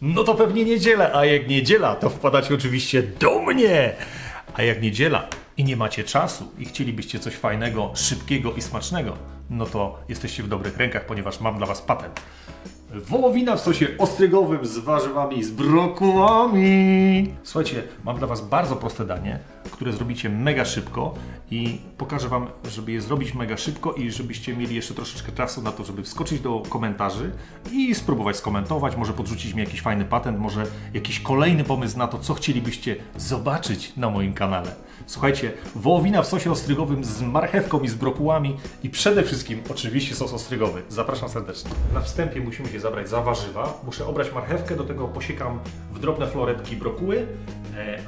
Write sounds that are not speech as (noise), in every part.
No to pewnie niedziela, a jak niedziela, to wpadacie oczywiście do mnie. A jak niedziela i nie macie czasu i chcielibyście coś fajnego, szybkiego i smacznego, no to jesteście w dobrych rękach, ponieważ mam dla Was patent. Wołowina w sosie ostrygowym z warzywami, z brokułami. Słuchajcie, mam dla Was bardzo proste danie, które zrobicie mega szybko i pokażę Wam, żeby je zrobić mega szybko i żebyście mieli jeszcze troszeczkę czasu na to, żeby wskoczyć do komentarzy i spróbować skomentować, może podrzucić mi jakiś fajny patent, może jakiś kolejny pomysł na to, co chcielibyście zobaczyć na moim kanale. Słuchajcie, wołowina w sosie ostrygowym z marchewką i z brokułami i przede wszystkim oczywiście sos ostrygowy. Zapraszam serdecznie. Na wstępie musimy się zabrać za warzywa. Muszę obrać marchewkę, do tego posiekam w drobne floretki brokuły,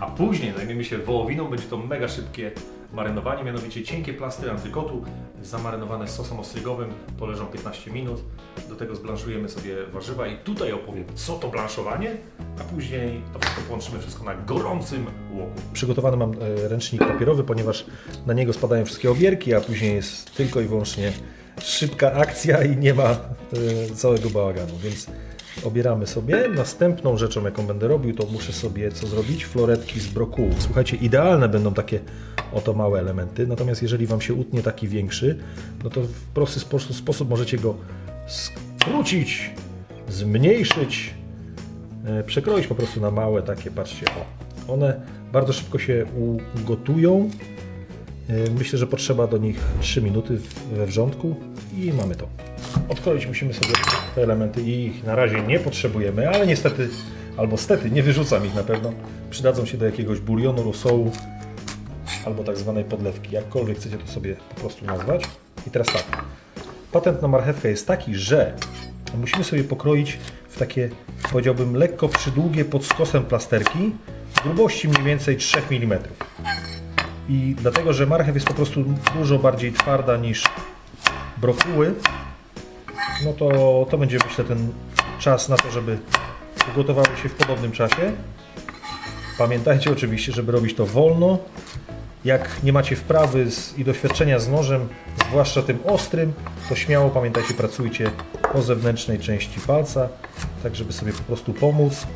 a później zajmiemy się wołowiną. Będzie to mega szybkie marynowanie, mianowicie cienkie plastry antrykotu zamarynowane sosem ostrygowym, poleżą 15 minut. Do tego zblanszujemy sobie warzywa i tutaj opowiem, co to blanszowanie, a później to wszystko połączymy wszystko na gorącym łoku. Przygotowany mam e, ręcznik papierowy, ponieważ na niego spadają wszystkie obierki, a później jest tylko i wyłącznie szybka akcja i nie ma e, całego bałaganu, więc obieramy sobie. Następną rzeczą, jaką będę robił, to muszę sobie co zrobić? Floretki z brokułu. Słuchajcie, idealne będą takie oto małe elementy, natomiast jeżeli Wam się utnie taki większy, no to w prosty sposób, możecie go skrócić, zmniejszyć, e, przekroić po prostu na małe takie, patrzcie, o. One bardzo szybko się ugotują. E, Myślę, że potrzeba do nich 3 minuty we wrzątku i mamy to. Odkroić musimy sobie te elementy i ich na razie nie potrzebujemy, ale niestety, albo stety, nie wyrzucam ich na pewno. Przydadzą się do jakiegoś bulionu, rosołu albo tak zwanej podlewki, jakkolwiek chcecie to sobie po prostu nazwać. I teraz tak, patent na marchewkę jest taki, że musimy sobie pokroić w takie, powiedziałbym, lekko przydługie pod skosem plasterki grubości mniej więcej 3 mm. I dlatego, że marchew jest po prostu dużo bardziej twarda niż brokuły, no to, to będzie myślę ten czas na to, żeby ugotowały się w podobnym czasie. Pamiętajcie oczywiście, żeby robić to wolno. Jak nie macie wprawy z, i doświadczenia z nożem, zwłaszcza tym ostrym, to śmiało pamiętajcie, pracujcie po zewnętrznej części palca, tak żeby sobie po prostu pomóc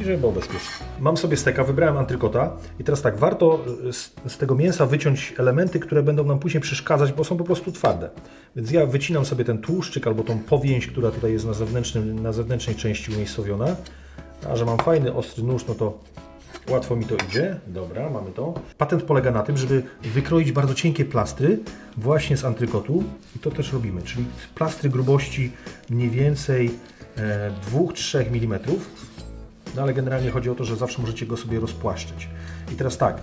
i żeby było bezpiecznie. Mam sobie steka, wybrałem antrykota i teraz tak, warto z, z tego mięsa wyciąć elementy, które będą nam później przeszkadzać, bo są po prostu twarde. Więc ja wycinam sobie ten tłuszczyk albo tą powięź, która tutaj jest na, zewnętrznym, na zewnętrznej części umiejscowiona. A że mam fajny, ostry nóż, no to łatwo mi to idzie. Dobra, mamy to. Patent polega na tym, żeby wykroić bardzo cienkie plastry właśnie z antrykotu i to też robimy, czyli plastry grubości mniej więcej e, 2-3 mm. No ale generalnie chodzi o to, że zawsze możecie go sobie rozpłaszczyć. I teraz tak,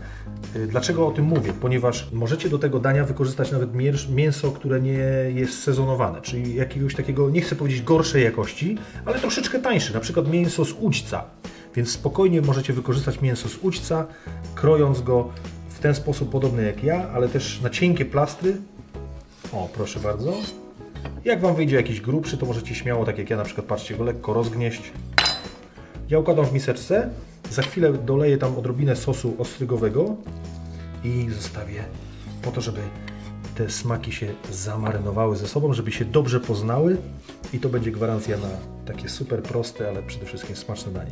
y, dlaczego o tym mówię? Ponieważ możecie do tego dania wykorzystać nawet mięs- mięso, które nie jest sezonowane, czyli jakiegoś takiego, nie chcę powiedzieć gorszej jakości, ale troszeczkę tańsze, na przykład mięso z udźca. Więc spokojnie możecie wykorzystać mięso z udźca, krojąc go w ten sposób podobny jak ja, ale też na cienkie plastry. O, proszę bardzo. Jak Wam wyjdzie jakiś grubszy, to możecie śmiało, tak jak ja na przykład, patrzcie, go lekko rozgnieść. Ja układam w miseczce, za chwilę doleję tam odrobinę sosu ostrygowego i zostawię po to, żeby te smaki się zamarynowały ze sobą, żeby się dobrze poznały i to będzie gwarancja na takie super proste, ale przede wszystkim smaczne danie.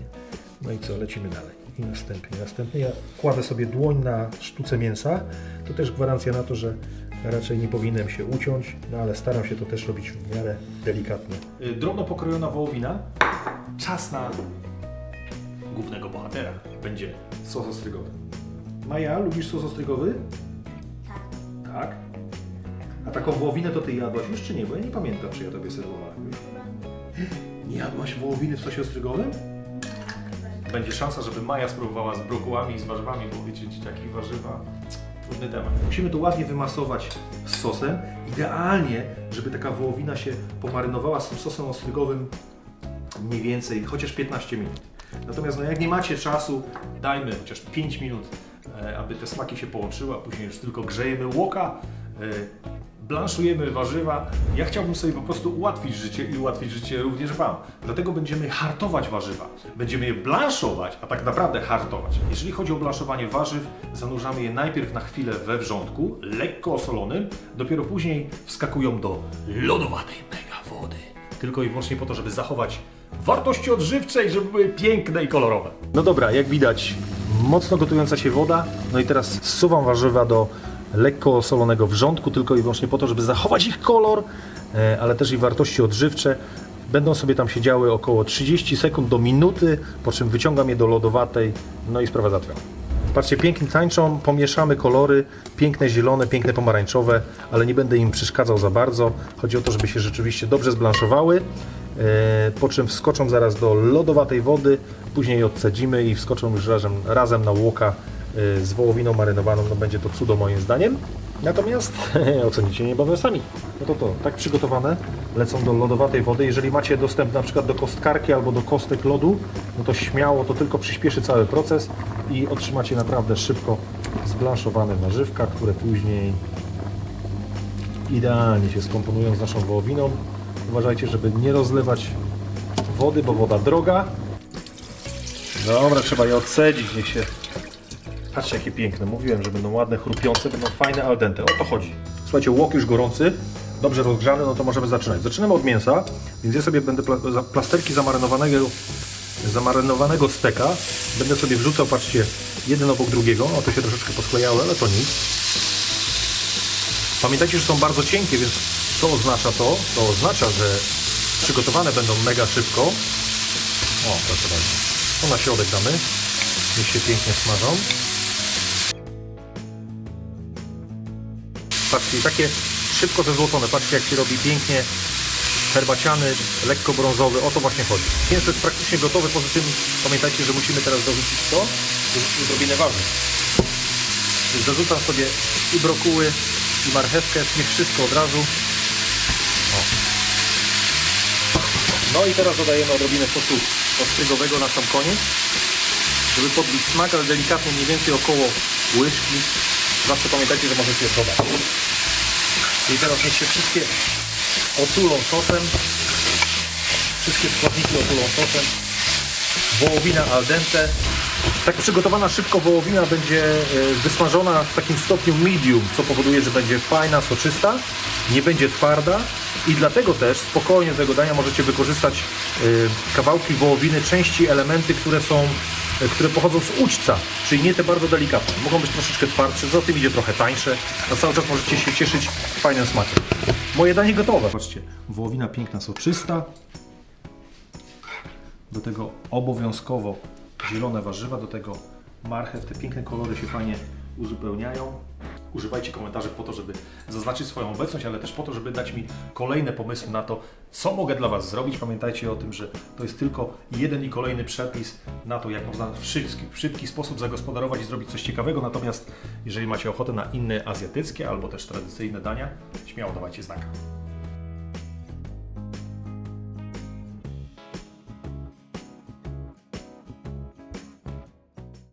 No i co, lecimy dalej. I następnie, następnie ja kładę sobie dłoń na sztuce mięsa. To też gwarancja na to, że raczej nie powinienem się uciąć, no ale staram się to też robić w miarę delikatnie. Drobno pokrojona wołowina. Czas na głównego bohatera będzie sos ostrygowy. Maja, lubisz sos ostrygowy? Tak. A taką wołowinę to ty jadłaś już czy nie? Bo ja nie pamiętam, czy ja tobie serwowałem. Nie jadłaś wołowiny w sosie ostrygowym? Będzie szansa, żeby Maja spróbowała z brokułami i z warzywami, bo wiecie, dzieciaki warzywa. Trudny temat. Musimy to ładnie wymasować z sosem. Idealnie, żeby taka wołowina się pomarynowała z tym sosem ostrygowym mniej więcej chociaż 15 minut. Natomiast no, jak nie macie czasu, dajmy chociaż 5 minut, e, aby te smaki się połączyły, a później już tylko grzejemy łoka, e, blanszujemy warzywa. Ja chciałbym sobie po prostu ułatwić życie i ułatwić życie również Wam. Dlatego będziemy hartować warzywa. Będziemy je blanszować, a tak naprawdę hartować. Jeżeli chodzi o blanszowanie warzyw, zanurzamy je najpierw na chwilę we wrzątku, lekko osolonym, dopiero później wskakują do lodowatej mega wody. Tylko i wyłącznie po to, żeby zachować wartości odżywczej, żeby były piękne i kolorowe. No dobra, jak widać, mocno gotująca się woda. No i teraz zsuwam warzywa do lekko solonego wrzątku, tylko i wyłącznie po to, żeby zachować ich kolor, e, ale też i wartości odżywcze. Będą sobie tam siedziały około 30 sekund do minuty, po czym wyciągam je do lodowatej, no i sprawa załatwiona. Patrzcie, pięknie tańczą, pomieszamy kolory, piękne zielone, piękne pomarańczowe, ale nie będę im przeszkadzał za bardzo. Chodzi o to, żeby się rzeczywiście dobrze zblanszowały, po czym wskoczą zaraz do lodowatej wody, później je odcedzimy i wskoczą już razem, razem na łoka e, z wołowiną marynowaną, no będzie to cudo moim zdaniem. Natomiast (laughs) ocenicie niebawem sami. No to to, tak przygotowane, lecą do lodowatej wody. Jeżeli macie dostęp na przykład do kostkarki albo do kostek lodu, no to śmiało, to tylko przyspieszy cały proces i otrzymacie naprawdę szybko zblanszowane warzywka, które później idealnie się skomponują z naszą wołowiną. Uważajcie, żeby nie rozlewać wody, bo woda droga. Dobra, trzeba je odcedzić, niech się Patrzcie jakie piękne. Mówiłem, że będą ładne, chrupiące, będą fajne al dente. O to chodzi. Słuchajcie, łok już gorący, dobrze rozgrzany, no to możemy zaczynać. Zaczynamy od mięsa, więc ja sobie będę pla plasterki zamarynowanego, zamarynowanego steka będę sobie wrzucał, patrzcie, jeden obok drugiego. O, to się troszeczkę posklejały, ale to nic. Pamiętajcie, że są bardzo cienkie, więc co oznacza to? To oznacza, że przygotowane będą mega szybko. O, proszę bardzo. To na środek damy. Niech się pięknie smażą. Patrzcie, takie szybko zezłocone. Patrzcie, jak się robi pięknie herbaciany, lekko brązowy. O to właśnie chodzi. Mięso jest praktycznie gotowe. Poza tym pamiętajcie, że musimy teraz dorzucić to. Dorzucić odrobinę warzyw. Więc dorzucam sobie i brokuły, i marchewkę. Niech wszystko od razu. O. No i teraz dodajemy odrobinę sosu ostrygowego na sam koniec żeby podbić smak, ale delikatnie mniej więcej około łyżki. Zawsze pamiętajcie, że możecie dodać. I teraz niech się wszystkie otulą sosem. Wszystkie składniki otulą sosem. Wołowina al dente. Tak przygotowana szybko wołowina będzie e, wysmażona w takim stopniu medium, co powoduje, że będzie fajna, soczysta, nie będzie twarda i dlatego też spokojnie do tego dania możecie wykorzystać e, kawałki wołowiny, części, elementy, które są, e, które pochodzą z uczca, czyli nie te bardzo delikatne. Mogą być troszeczkę twardsze, za tym idzie trochę tańsze, a cały czas możecie się cieszyć fajnym smakiem. Moje danie gotowe. Patrzcie, wołowina piękna, soczysta, do tego obowiązkowo zielone warzywa, do tego marchew. Te piękne kolory się fajnie uzupełniają. Używajcie komentarzy po to, żeby zaznaczyć swoją obecność, ale też po to, żeby dać mi kolejne pomysły na to, co mogę dla Was zrobić. Pamiętajcie o tym, że to jest tylko jeden i kolejny przepis na to, jak można w szybki, w szybki sposób zagospodarować i zrobić coś ciekawego. Natomiast jeżeli macie ochotę na inne azjatyckie albo też tradycyjne dania, śmiało dawajcie znak.